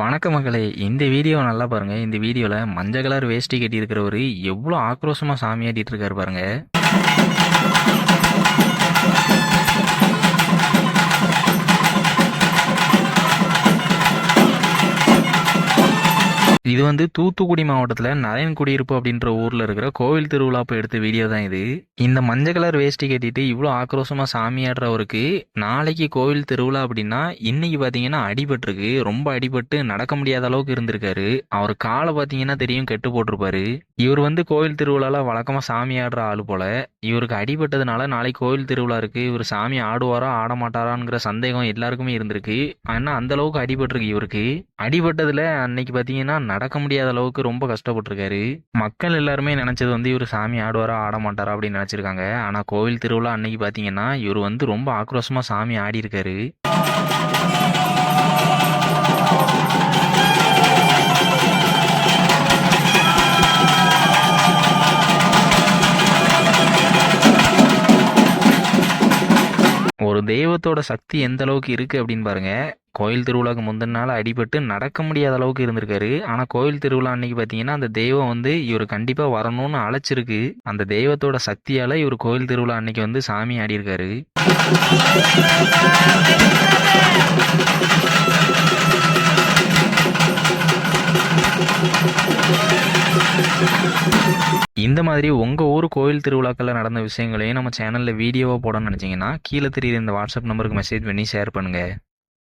வணக்க மக்களே இந்த வீடியோ நல்லா பாருங்க. இந்த வீடியோல மஞ்சள் கலர் வேஷ்டி கட்டி இருக்கிறவரு ஆக்ரோஷமாக ஆக்ரோஷமா சாமியாடிட்டு இருக்காரு பாருங்க. இது வந்து தூத்துக்குடி மாவட்டத்தில் நரையன்குடியிருப்பு அப்படின்ற ஊரில் இருக்கிற கோவில் திருவிழா போய் எடுத்த வீடியோ தான் இது. இந்த மஞ்சள் கலர் வேஷ்டி கட்டிட்டு இவ்வளோ ஆக்ரோஷமாக சாமியாடுறவருக்கு நாளைக்கு கோவில் திருவிழா அப்படின்னா இன்னைக்கு பார்த்தீங்கன்னா அடிபட்டிருக்கு. ரொம்ப அடிபட்டு நடக்க முடியாத அளவுக்கு இருந்திருக்காரு. அவர் காலை பார்த்தீங்கன்னா தெரியும் கெட்டு போட்டிருப்பாரு. இவர் வந்து கோவில் திருவிழாவில் வழக்கமாக சாமி ஆடுற ஆள் போல. இவருக்கு அடிபட்டதுனால நாளைக்கு கோவில் திருவிழா இருக்கு. இவர் சாமி ஆடுவாரா ஆட மாட்டாராங்கிற சந்தேகம் எல்லாருக்குமே இருந்திருக்கு. ஆனால் அந்த அளவுக்கு அடிபட்டிருக்கு இவருக்கு. அடிபட்டதுல அன்னைக்கு பார்த்தீங்கன்னா நடக்க முடியாத அளவுக்கு ரொம்ப கஷ்டப்பட்டிருக்காரு. மக்கள் எல்லாருமே நினைச்சது வந்து இவர் சாமி ஆடுவாரா ஆட மாட்டாரா அப்படின்னு நினைச்சிருக்காங்க. ஆனா கோவில் திருவிழா அன்னைக்கு பார்த்தீங்கன்னா இவர் வந்து ரொம்ப ஆக்ரோஷமா சாமி ஆடி இருக்காரு ஒரு தெய்வத்தோட சக்தி எந்த அளவுக்கு இருக்கு அப்படின்னு பாருங்க. கோயில் திருவிழாக்கு முந்தின நாள் அடிபட்டு நடக்க முடியாத அளவுக்கு இருந்திருக்காரு. ஆனா கோயில் திருவிழா அன்னைக்கு பாத்தீங்கன்னா அந்த தெய்வம் வந்து இவர் கண்டிப்பா வரணும்னு அழைச்சிருக்கு. அந்த தெய்வத்தோட சக்தியால இவர் கோயில் திருவிழா அன்னைக்கு வந்து சாமி ஆடியிருக்காரு. இந்த மாதிரி உங்கள் ஊர் கோயில் திருவிழாக்களில் நடந்த விஷயங்களையும் நம்ம சேனலில் வீடியோவாக போடணும்னு நினச்சிங்கன்னா கீழே தெரியுற இந்த வாட்ஸ்அப் நம்பருக்கு மெசேஜ் பண்ணி ஷேர் பண்ணுங்கள்